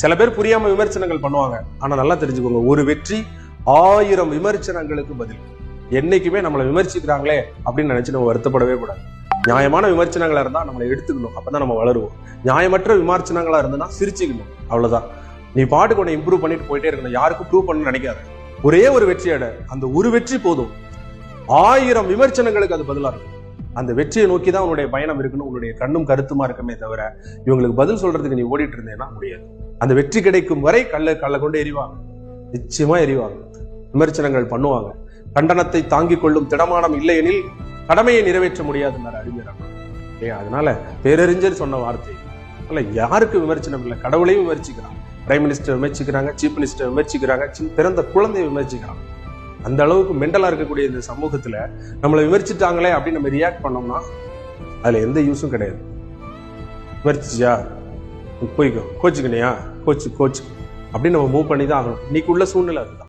சில பேர் புரியாம விமர்சனங்கள் பண்ணுவாங்க. ஆனா நல்லா தெரிஞ்சுக்கோங்க ஒரு வெற்றி ஆயிரம் விமர்சனங்களுக்கு பதில். என்னைக்குமே நம்மளை விமர்சிக்கிறாங்களே அப்படின்னு நினைச்சு நம்ம வருத்தப்படவே கூடாது. நியாயமான விமர்சனங்களா இருந்தா நம்மளை எடுத்துக்கணும் அப்பதான் நம்ம வளருவோம். நியாயமற்ற விமர்சனங்களா இருந்ததுன்னா சிரிச்சுக்கணும் அவ்வளவுதான். நீ பாட்டுக்கு உன்னை இம்ப்ரூவ் பண்ணிட்டு போயிட்டே இருக்கணும் யாருக்கும் ப்ரூவ் பண்ணணும்னு நினைக்காத. ஒரே ஒரு வெற்றி அந்த ஒரு வெற்றி போதும். ஆயிரம் விமர்சனங்களுக்கு அது பதிலா இருக்கும். அந்த வெற்றியை நோக்கி தான் உன்னுடைய பயணம் இருக்குன்னு உன்னுடைய கண்ணும் கருத்துமா இருக்கமே தவிர இவங்களுக்கு பதில் சொல்றதுக்கு நீ ஓடிட்டு இருந்தேன்னா முடியாது. அந்த வெற்றி கிடைக்கும் வரை கல்ல கல்ல கொண்டு எறிவாங்க நிச்சயமா எரிவாங்க. விமர்சனங்கள் பண்ணுவாங்க. கண்டனத்தை தாங்கிக் கொள்ளும் திடமானம் இல்லையெனில் கடமையை நிறைவேற்ற முடியாதுன்னாரு அறிஞர் அண்ணா அதனால பேரறிஞர் சொன்ன வார்த்தை. அல்ல யாருக்கு விமர்சனம் இல்லை? கடவுளையும் விமர்சிக்கிறாங்க பிரைம் மினிஸ்டர் விமர்சிக்கிறாங்க சீஃப் மினிஸ்டர் விமர்சிக்கிறாங்க பிறந்த குழந்தையை விமர்சிக்கிறாங்க அந்த அளவுக்கு மெண்டலா இருக்கக்கூடிய இந்த சமூகத்துல நம்மளை விமர்சிட்டாங்களே அப்படின்னு நம்ம ரியாக்ட் பண்ணோம்னா அதுல எந்த யூஸும் கிடையாது. விமர்சிச்சியா போய்க்கோ. கோச்சுக்கணையா கோச்சு கோச்சு. அப்படின்னு நம்ம மூவ் பண்ணி தான் ஆகணும். இன்னைக்கு உள்ள சூழ்நிலை அதுதான்.